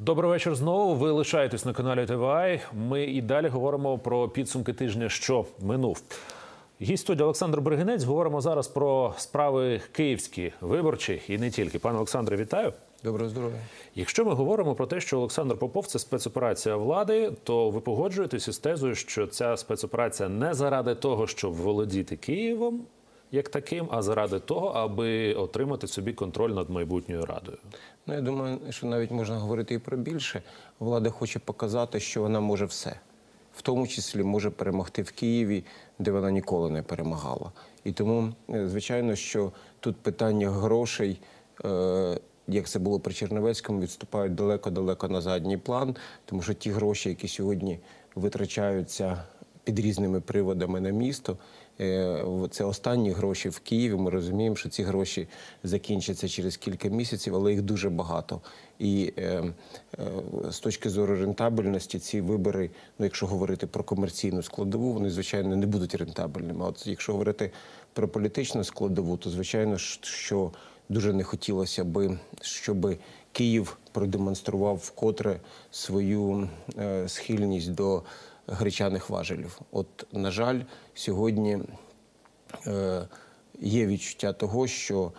Добрий вечір знову. Ви лишаєтесь на каналі ТВА. Ми і далі говоримо про підсумки тижня, що минув. Гість студії Олександр Бригинець. Говоримо зараз про справи київські, виборчі і не тільки. Пане Олександре, вітаю. Доброго здоров'я. Якщо ми говоримо про те, що Олександр Попов це спецоперація влади, то ви погоджуєтеся з тезою, що ця спецоперація не заради того, щоб володіти Києвом як таким, а заради того, аби отримати собі контроль над майбутньою радою. Ну, я думаю, що навіть можна говорити і про більше. Влада хоче показати, що вона може все. В тому числі може перемогти в Києві, де вона ніколи не перемагала. І тому, е, звичайно, що тут питання грошей, е, як це було при Черновецькому, відступають далеко-далеко на задній план, тому що ті гроші, які сьогодні витрачаються під різними приводами на місто. Е, Це останні гроші в Києві. Ми розуміємо, що ці гроші закінчаться через кілька місяців, але їх дуже багато. І е, е, з точки зору рентабельності, ці вибори, ну якщо говорити про комерційну складову, вони звичайно не будуть рентабельними. А От якщо говорити про політичну складову, то звичайно що дуже не хотілося би, щоб Київ продемонстрував вкотре свою схильність до гречаних важелів. От, на жаль, сьогодні е, є відчуття того, що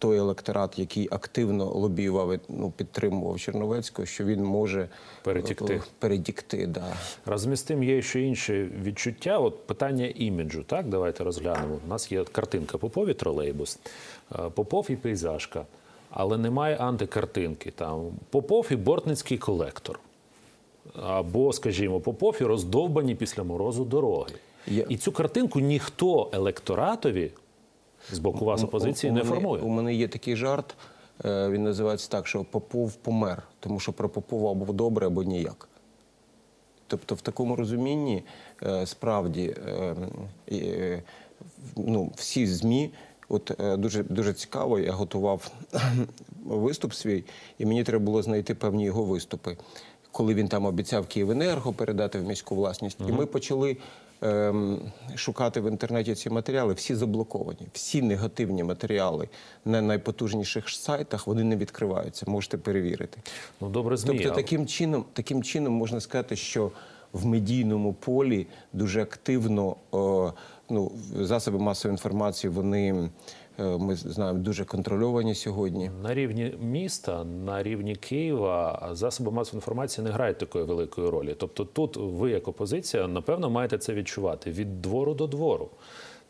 той електорат, який активно лобіював, ну, підтримував Черновецького, що він може Перетікти. е, перетікти да. Разом з тим є ще інше відчуття. От питання іміджу. Так, давайте розглянемо. У нас є картинка Попов і тролейбус, е, Попов і пейзажка, але немає антикартинки. Там Попов і бортницький колектор. Або, скажімо, Попов і роздовбані після морозу дороги. Я- І цю картинку ніхто електоратові з боку вас опозиції У- у не мене- формує. У мене є такий жарт. е, Він називається так, що Попов помер, тому що про Попова або добре, або ніяк. Тобто, в такому розумінні е, справді е, ну, всі ЗМІ. От дуже дуже цікаво, я готував виступ свій, і мені треба було знайти певні його виступи, коли він там обіцяв Київенерго передати в міську власність. І ми почали ем, шукати в інтернеті ці матеріали. Всі заблоковані, всі негативні матеріали на найпотужніших сайтах вони не відкриваються. Можете перевірити. Ну, добре, ЗМІ. Тобто, але- таким чином, таким чином можна сказати, що в медійному полі дуже активно е, ну, засоби масової інформації, вони ми знаємо дуже контрольовані сьогодні. На рівні міста, на рівні Києва засоби масової інформації не грають такої великої ролі. Тобто, тут ви, як опозиція, напевно, маєте це відчувати від двору до двору.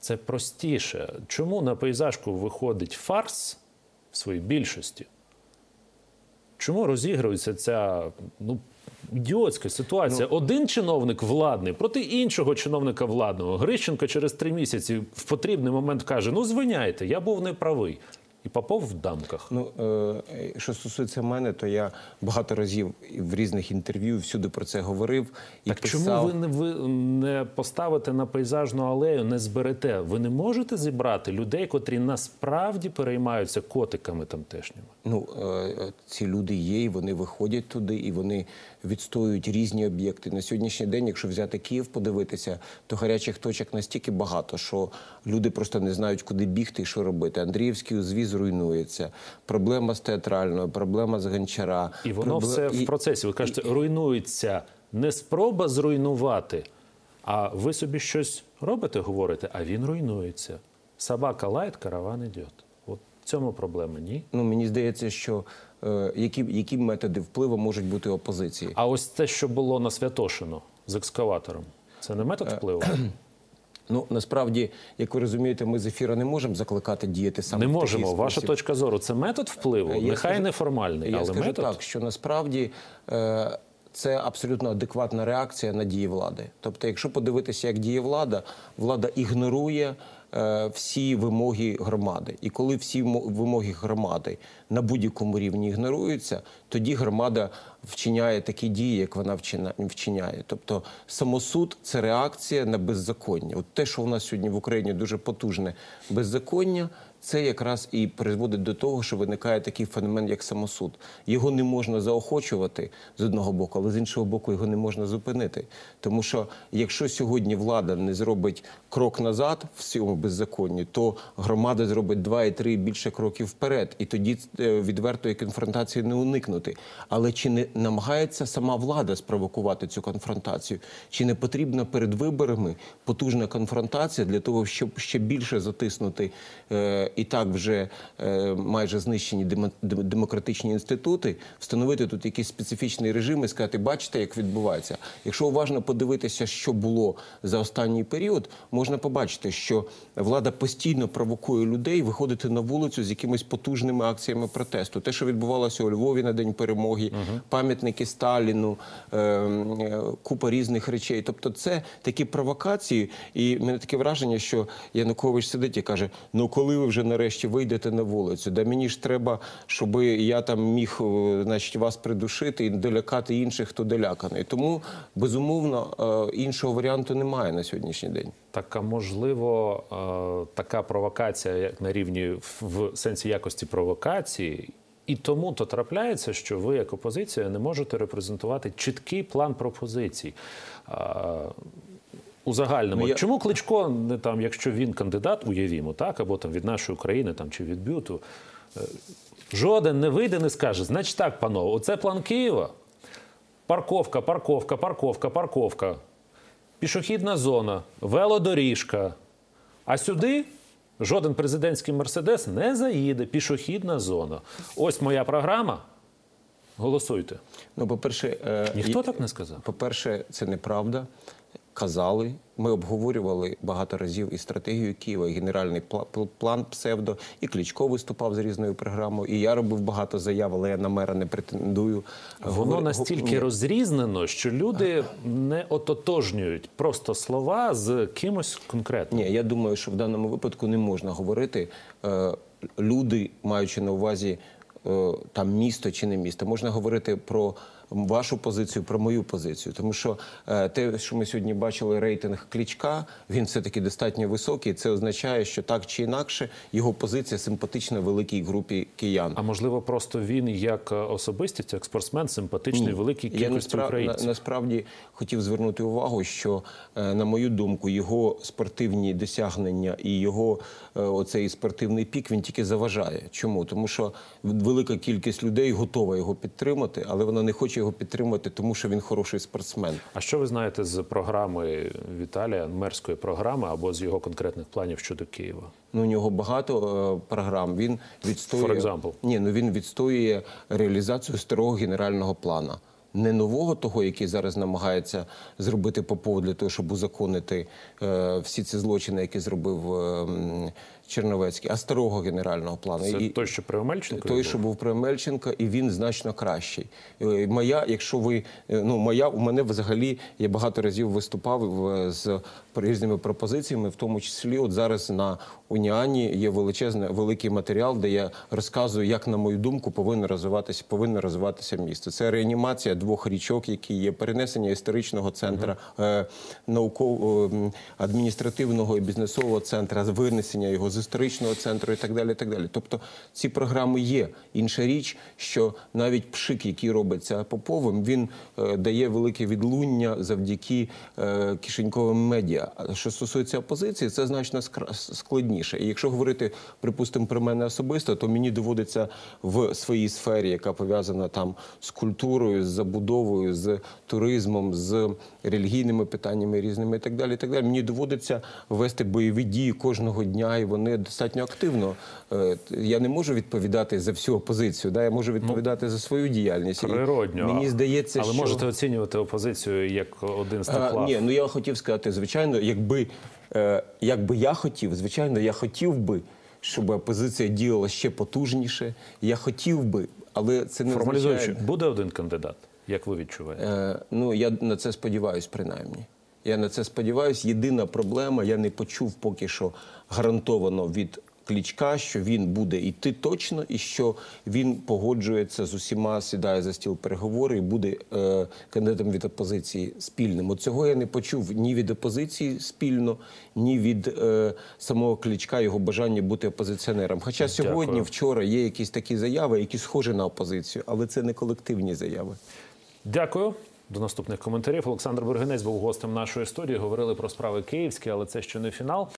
Це простіше. Чому на пейзажку виходить фарс в своїй більшості? Чому розігрується ця ну, ідіотська ситуація? Один чиновник владний проти іншого чиновника владного. Грищенко через три місяці в потрібний момент каже: Ну, звиняйте, я був неправий. І Попов в дамках. Ну, е, що стосується мене, то я багато разів в різних інтерв'ю всюди про це говорив і Так писав. чому ви не ви не поставите на пейзажну алею, не зберете? Ви не можете зібрати людей, котрі насправді переймаються котиками тамтешніми? Ну, е, ці люди є, і вони виходять туди, і вони відстоюють різні об'єкти. На сьогоднішній день, якщо взяти Київ, подивитися, то гарячих точок настільки багато, що люди просто не знають, куди бігти і що робити. Андріївський узвіз руйнується, проблема з театральною, проблема з гончара. І воно пробле- все і- в процесі. Ви кажете, руйнується не спроба зруйнувати, а ви собі щось робите, говорите, а він руйнується. Собака лает, караван йде. От в цьому проблема, ні? Ну, мені здається, що е, які, які методи впливу можуть бути опозиції. А ось те, що було на Святошино з екскаватором, це не метод впливу? Ну насправді, як ви розумієте, ми з ефіра не можемо закликати діяти саме Не в такий можемо. Ваша спосіб. точка зору це метод впливу, Я нехай скажу- неформальний, Я але скажу метод. так, що насправді е, це абсолютно адекватна реакція на дії влади. Тобто, якщо подивитися, як діє влада, влада ігнорує е, всі вимоги громади. І коли всі мо- вимоги громади на будь-якому рівні ігноруються, тоді громада вчиняє такі дії, як вона вчиняє. Тобто самосуд це реакція на беззаконня. От те, що у нас сьогодні в Україні дуже потужне беззаконня, це якраз і призводить до того, що виникає такий феномен, як самосуд. Його не можна заохочувати з одного боку, але з іншого боку, його не можна зупинити. Тому що якщо сьогодні влада не зробить крок назад в цьому беззаконні, то громада зробить два і три і більше кроків вперед, і тоді е, відвертої конфронтації не уникнути. Але чи не намагається сама влада спровокувати цю конфронтацію? Чи не потрібна перед виборами потужна конфронтація для того, щоб ще більше затиснути е, і так вже е, майже знищені дем- демократичні інститути, встановити тут якийсь специфічний режим і сказати, бачите, як відбувається. Якщо уважно подивитися, що було за останній період, можна побачити, що влада постійно провокує людей виходити на вулицю з якимись потужними акціями протесту. Те, що відбувалося у Львові на день перемоги, пам'ятники Сталіну, е, е, купа різних речей. Тобто, це такі провокації, і в мене таке враження, що Янукович сидить і каже: ну коли ви вже нарешті вийдете на вулицю? Да мені ж треба, щоб я там міг е, значить, вас придушити і долякати інших, хто доляканий. Тому безумовно е, іншого варіанту немає на сьогоднішній день. Так, а можливо, е, така провокація як на рівні в- сенсі якості провокації, і тому то трапляється, що ви, як опозиція, не можете репрезентувати чіткий план пропозицій. Е, У загальному, Ну, я- чому Кличко не там, якщо він кандидат, уявімо, так або там від нашої України, там чи від бюту, е, жоден не вийде, не скаже. Значить так, панове, оце план Києва. Парковка, парковка, парковка, парковка пішохідна зона, велодоріжка. А сюди жоден президентський мерседес не заїде. Пішохідна зона. Ось моя програма. Голосуйте. Ну, по-перше, е, Ніхто е... так не сказав. По-перше, це неправда. Казали, ми обговорювали багато разів і стратегію Києва, і генеральний план псевдо, і Кличко виступав з різною програмою. І я робив багато заяв, але я на мера не претендую. Воно настільки Ні. розрізнено, що люди не ототожнюють просто слова з кимось конкретним. Ні, я думаю, що в даному випадку не можна говорити. Е, люди, маючи на увазі е, там місто чи не місто, можна говорити про вашу позицію, про мою позицію. Тому що е, те, що ми сьогодні бачили, рейтинг клічка, він все-таки достатньо високий. Це означає, що так чи інакше його позиція симпатична великій групі киян. А можливо, просто він як е, особистість, як спортсмен, симпатичний великій кількості наспра- українців. насправді хотів звернути увагу, що е, на мою думку, його спортивні досягнення і його оцей спортивний пік він тільки заважає. Чому? Тому що велика кількість людей готова його підтримати, але вона не хоче його підтримати, тому що він хороший спортсмен. А що ви знаєте з програми Віталія, мерської програми або з його конкретних планів щодо Києва? Ну, у нього багато е, програм. Він відстоює For example? Ні, ну він відстоює реалізацію старого генерального плана. Не нового того, який зараз намагається зробити Попов для того, щоб узаконити е, всі ці злочини, які зробив е, Черновецький, а старого генерального плану. Це І- той, що при Омельченко? той, що був при Мельченка, і він значно кращий. Е, Моя, якщо ви е, ну моя у мене взагалі я багато разів виступав з різними пропозиціями, в тому числі, от зараз на Уніані є величезний великий матеріал, де я розказую, як на мою думку повинно розвиватися, повинно розвиватися місто. Це реанімація двох річок, які є перенесення історичного центру, е, науково м, адміністративного і бізнесового центру, винесення його з історичного центру і так далі. І так далі. Тобто ці програми є. Інша річ, що навіть пшик, який робиться Поповим, він е, дає велике відлуння завдяки е, кишеньковим медіа. А що стосується опозиції, це значно складніше. І якщо говорити, припустимо, про мене особисто, то мені доводиться в своїй сфері, яка пов'язана там з культурою, з забудовою, з туризмом, з релігійними питаннями різними і так далі. І так далі. Мені доводиться вести бойові дії кожного дня, і вони достатньо активно. Е, Я не можу відповідати за всю опозицію, да? я можу відповідати за свою діяльність. Природньо. Мені здається, Але що... можете оцінювати опозицію як один з тих А, лав. ні, ну я хотів сказати, звичайно, якби, е, якби я хотів, звичайно, я хотів би, щоб опозиція діяла ще потужніше. Я хотів би, але це не Формалізуючи, означає... буде один кандидат, як ви відчуваєте? Е, ну, я на це сподіваюся, принаймні. Я на це сподіваюся. Єдина проблема, я не почув поки що гарантовано від Клічка, що він буде йти точно, і що він погоджується з усіма, сідає за стіл переговорів і буде е, кандидатом від опозиції спільним. От цього я не почув ні від опозиції спільно, ні від е, самого Клічка його бажання бути опозиціонером. Хоча сьогодні, вчора є якісь такі заяви, які схожі на опозицію, але це не колективні заяви. Дякую. До наступних коментарів. Олександр Бергенець був гостем нашої студії. Говорили про справи київські, але це ще не фінал.